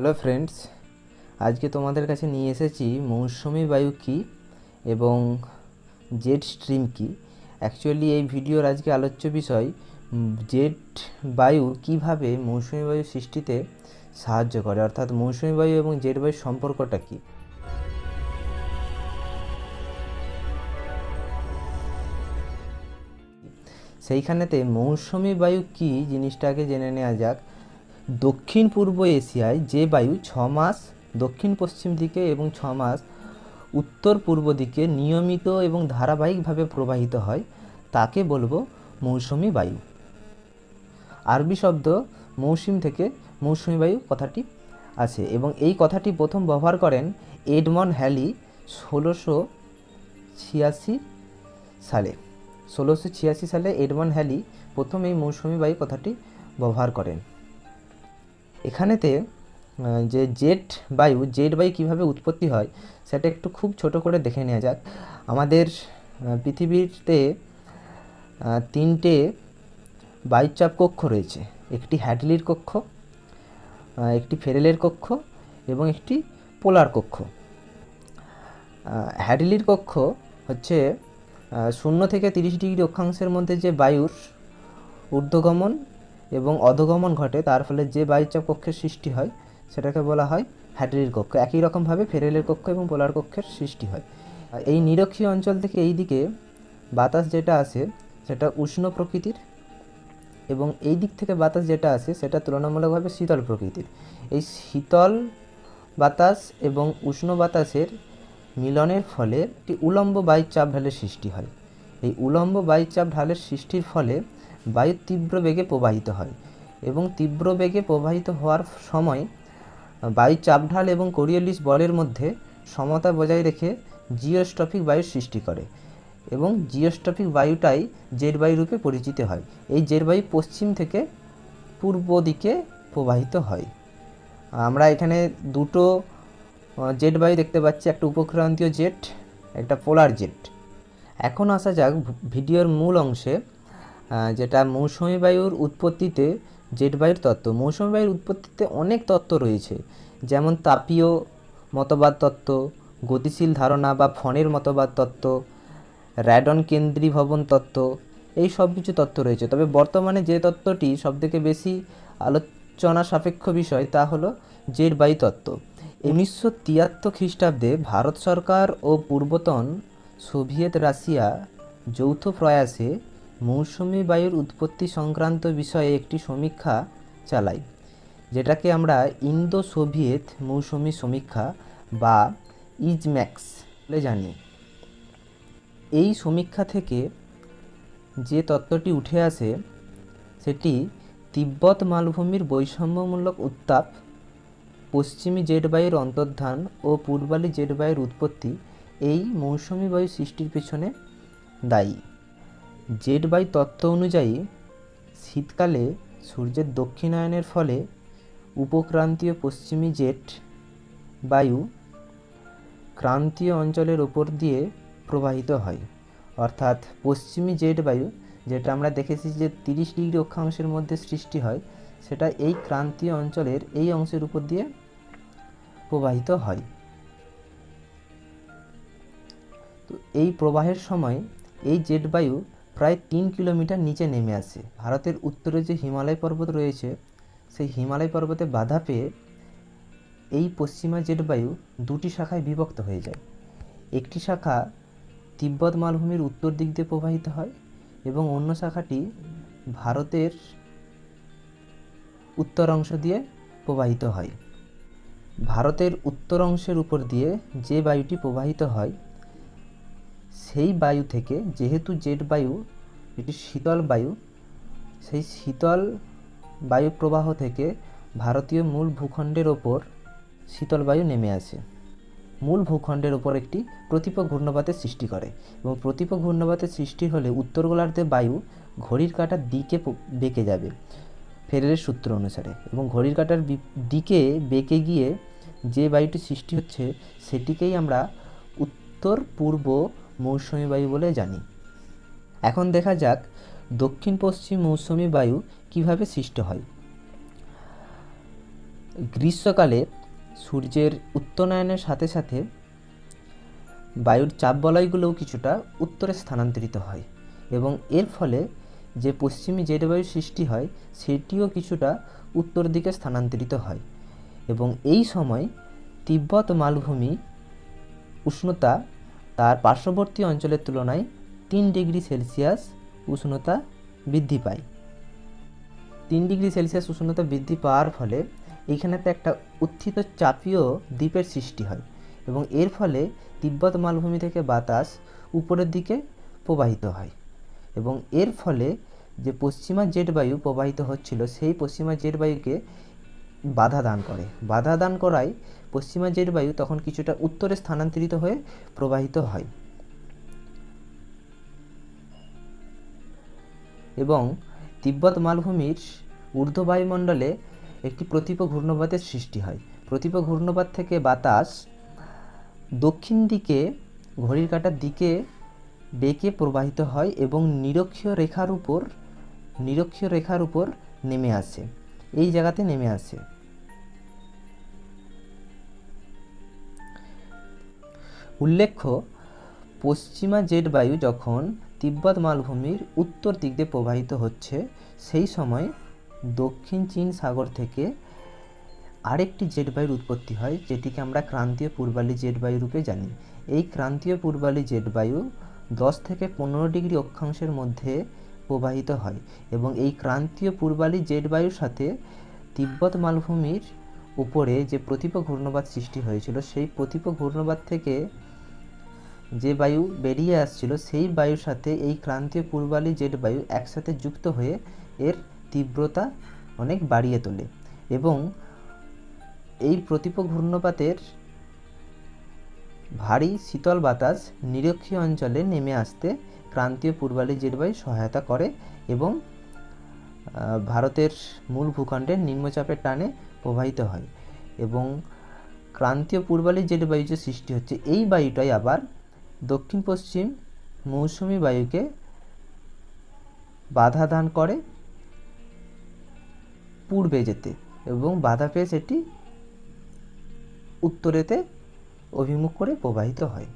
Hello friends, আজকে তোমাদের কাছে নিয়ে এসেছি মৌসুমি বায়ু কী এবং জেট স্ট্রিম কী? অ্যাকচুয়ালি এই ভিডিওর আজকে আলোচ্য বিষয় জেট বায়ু কীভাবে মৌসুমি বায়ু সৃষ্টিতে সাহায্য করে, অর্থাৎ মৌসুমি বায়ু এবং জেট বায়ুর সম্পর্কটা কী? সেইখানেতে মৌসুমি বায়ু কী জিনিসটাকে জেনে নেওয়া যাক। দক্ষিণ পূর্ব এশিয়ায় যে বায়ু ছ মাস দক্ষিণ পশ্চিম দিকে এবং ছ মাস উত্তর পূর্ব দিকে নিয়মিত এবং ধারাবাহিকভাবে প্রবাহিত হয়, তাকে বলব মৌসুমি বায়ু। আরবি শব্দ মৌসুম থেকে মৌসুমি বায়ু কথাটি আছে এবং এই কথাটি প্রথম ব্যবহার করেন এডমন হ্যালি ষোলোশো ছিয়াশি সালে। ষোলোশো ছিয়াশি সালে এডমন হ্যালি প্রথম এই মৌসুমি বায়ু কথাটি ব্যবহার করেন। এখানেতে যে জেট বায়ু জেট বায়ু কীভাবে উৎপত্তি হয়, সেটা একটু খুব ছোট করে দেখে নেওয়া যাক। আমাদের পৃথিবীতে তিনটে বায়ুচাপ কক্ষ রয়েছে। একটি হ্যাডলির কক্ষ একটি ফেরেলের কক্ষ এবং একটি পোলার কক্ষ। হ্যাডলির কক্ষ হচ্ছে শূন্য থেকে তিরিশ ডিগ্রি অক্ষাংশের মধ্যে যে বায়ুর ঊর্ধ্বগমন এবং অধগমন ঘটে, তার ফলে যে বায়ুচাপ কক্ষের সৃষ্টি হয়, সেটাকে বলা হয় হ্যাডলির কক্ষ। একই রকমভাবে ফেরেলের কক্ষ এবং পোলার কক্ষের সৃষ্টি হয়। এই নিরক্ষীয় অঞ্চল থেকে এই দিকে বাতাস যেটা আসে সেটা উষ্ণ প্রকৃতির এবং এই দিক থেকে বাতাস যেটা আসে সেটা তুলনামূলকভাবে শীতল প্রকৃতির। এই শীতল বাতাস এবং উষ্ণ বাতাসের মিলনের ফলে একটি উলম্ব বায়ুচাপ ঢালের সৃষ্টি হয়। এই উলম্ব বায়ুচাপ ঢালের সৃষ্টির ফলে বায়ু তীব্র বেগে প্রবাহিত হয় এবং তীব্র বেগে প্রবাহিত হওয়ার সময় বায়ু চাপ ঢাল এবং কোরিওলিস বলের মধ্যে সমতা বজায় রেখে জিওস্ট্রফিক বায়ুর সৃষ্টি করে এবং জিওস্ট্রফিক বায়ুটাই জেট বায়ু রূপে পরিচিত হয়। এই জেট বায়ু পশ্চিম থেকে পূর্ব দিকে প্রবাহিত হয়। আমরা এখানে দুটো জেট বায়ু দেখতে পাচ্ছি, একটা উপক্রান্তীয় জেট, একটা পোলার জেট। এখন আসা যাক ভিডিওর মূল অংশে যেটা মৌসুমি বায়ুর উৎপত্তিতে জেট বায়ুর তত্ত্ব। মৌসুমি বায়ুর উৎপত্তিতে অনেক তত্ত্ব রয়েছে। যেমন তাপীয় মতবাদ তত্ত্ব, গতিশীল ধারণা বা ফণের মতবাদ তত্ত্ব র্যাডন কেন্দ্রীভবন তত্ত্ব, এই সব কিছু তত্ত্ব রয়েছে। তবে বর্তমানে যে তত্ত্বটি সবথেকে বেশি আলোচনা সাপেক্ষ বিষয় তা হলো জেট বায়ু তত্ত্ব। উনিশশো তিয়াত্তর খ্রিস্টাব্দে ভারত সরকার ও পূর্বতন সোভিয়েত রাশিয়া যৌথ প্রয়াসে মৌসুমি বায়ুর উৎপত্তি সংক্রান্ত বিষয়ে একটি সমীক্ষা চালাই, যেটাকে আমরা ইন্দো সোভিয়েত মৌসুমি সমীক্ষা বা ইজম্যাক্স বলে জানি। এই সমীক্ষা থেকে যে তত্ত্বটি উঠে আসে, সেটি তিব্বত মালভূমির বৈষম্যমূলক উত্তাপ, পশ্চিমী জেট বায়ুর অন্তর্ধান ও পূর্বালি জেট বায়ুর উৎপত্তি এই মৌসুমি বায়ু সৃষ্টির পিছনে দায়ী। জেট বায়ু তত্ত্ব অনুযায়ী, শীতকালে সূর্যের দক্ষিণায়নের ফলে উপক্রান্তীয় পশ্চিমী জেট বায়ু ক্রান্তীয় অঞ্চলের ওপর দিয়ে প্রবাহিত হয়। অর্থাৎ পশ্চিমী জেট বায়ু, যেটা আমরা দেখেছি যে তিরিশ ডিগ্রি অক্ষাংশের মধ্যে সৃষ্টি হয়, সেটা এই ক্রান্তীয় অঞ্চলের এই অংশের উপর দিয়ে প্রবাহিত হয়। তো এই প্রবাহের সময় এই জেট বায়ু প্রায় তিন কিলোমিটার নিচে নেমে আসে। ভারতের উত্তরে যে হিমালয় পর্বত রয়েছে, সেই হিমালয় পর্বতে বাধা পেয়ে এই পশ্চিমা জেট বায়ু দুটি শাখায় বিভক্ত হয়ে যায়। একটি শাখা তিব্বত মালভূমির উত্তর দিক দিয়ে প্রবাহিত হয় এবং অন্য শাখাটি ভারতের উত্তর অংশ দিয়ে প্রবাহিত হয়। ভারতের উত্তর অংশের উপর দিয়ে যে বায়ুটি প্রবাহিত হয় সেই বায়ু থেকে, যেহেতু জেট বায়ু, এটি শীতল বায়ু, সেই শীতল বায়ু প্রবাহ থেকে ভারতীয় মূল ভূখণ্ডের ওপর শীতল বায়ু নেমে আসে। মূল ভূখণ্ডের ওপর একটি প্রতিপ ঘূর্ণপাতের সৃষ্টি করে এবং প্রতিপ ঘূর্ণপাতের সৃষ্টি হলে উত্তর গোলার্ধে বায়ু ঘড়ির কাঁটার দিকে বেঁকে যাবে ফেরেলের সূত্র অনুসারে এবং ঘড়ির কাঁটার দিকে বেঁকে গিয়ে যে বায়ুটি সৃষ্টি হচ্ছে, সেটিকেই আমরা উত্তর পূর্ব মৌসুমী বায়ু বলে জানি। এখন দেখা যাক দক্ষিণ পশ্চিম মৌসুমী বায়ু কীভাবে সৃষ্টি হয়। গ্রীষ্মকালে সূর্যের উত্তরায়ণের সাথে সাথে বায়ুর চাপ বলয়গুলোও কিছুটা উত্তরে স্থানান্তরিত হয় এবং এর ফলে যে পশ্চিমী জেট বায়ু সৃষ্টি হয়, সেটিও কিছুটা উত্তর দিকে স্থানান্তরিত হয় এবং এই সময় তিব্বত মালভূমি উষ্ণতা তার পার্শ্ববর্তী অঞ্চলের তুলনায় তিন ডিগ্রি সেলসিয়াস উষ্ণতা বৃদ্ধি পায়। তিন ডিগ্রি সেলসিয়াস উষ্ণতা বৃদ্ধি পাওয়ার ফলে এইখানেতে একটা উত্থিত চাপীয় দ্বীপের সৃষ্টি হয় এবং এর ফলে তিব্বত মালভূমি থেকে বাতাস উপরের দিকে প্রবাহিত হয় এবং এর ফলে যে পশ্চিমা জেট বায়ু প্রবাহিত হচ্ছিল, সেই পশ্চিমা জেট বায়ুকে বাধা দান করে। বাধা দান করায় পশ্চিমা জেট বায়ু তখন কিছুটা উত্তরে স্থানান্তরিত হয়ে প্রবাহিত হয়। এবং তিব্বত মালভূমির ঊর্ধ্ব বায়ুমণ্ডলে একটি প্রতীপ ঘূর্ণপাতের সৃষ্টি হয়। প্রতীপ ঘূর্ণপাত থেকে বাতাস দক্ষিণ দিকে, ঘড়ির কাঁটার দিকে বেঁকে প্রবাহিত হয় এবং নিরক্ষীয় রেখার উপর, নিরক্ষীয় রেখার উপর নেমে আসে। এই জায়গাতে নেমে আসে। উল্লেখ্য, পশ্চিমা জেট বায়ু যখন তিব্বত মালভূমির উত্তর দিক দিয়ে প্রবাহিত হচ্ছে, সেই সময় দক্ষিণ চীন সাগর থেকে আরেকটি জেট বায়ুর উৎপত্তি হয়, যেটিকে আমরা ক্রান্তীয় পূর্বালি জেট বায়ু রূপে জানি। এই ক্রান্তীয় পূর্বালি জেট বায়ু দশ থেকে পনেরো ডিগ্রি অক্ষাংশের মধ্যে প্রবাহিত হয় এবং এই ক্রান্তীয় পূর্বালি জেট বায়ুর সাথে তিব্বত মালভূমির উপরে যে প্রতীপ ঘূর্ণবাত সৃষ্টি হয়েছিল, সেই প্রতীপ ঘূর্ণবাত থেকে যে বায়ু বেরিয়ে আসছিল, সেই বায়ুর সাথে এই ক্রান্তীয় পূর্বালি জেট বায়ু একসাথে যুক্ত হয়ে এর তীব্রতা অনেক বাড়িয়ে তোলে এবং এই প্রতীপ ঘূর্ণপাতের ভারী শীতল বাতাস নিরক্ষীয় অঞ্চলে নেমে আসতে ক্রান্তীয় পূর্বালি জেট বায়ু সহায়তা করে এবং ভারতের মূল ভূখণ্ডের নিম্নচাপের টানে প্রবাহিত হয় এবং ক্রান্তীয় পূর্বালি জেট বায়ু যে সৃষ্টি হচ্ছে, এই বায়ুটাই আবার দক্ষিণ পশ্চিম মৌসুমি বায়ুকে বাধা দান করে পূর্বে যেতে এবং বাধা পেয়ে সেটি উত্তরেতে অভিমুখ করে প্রবাহিত হয়।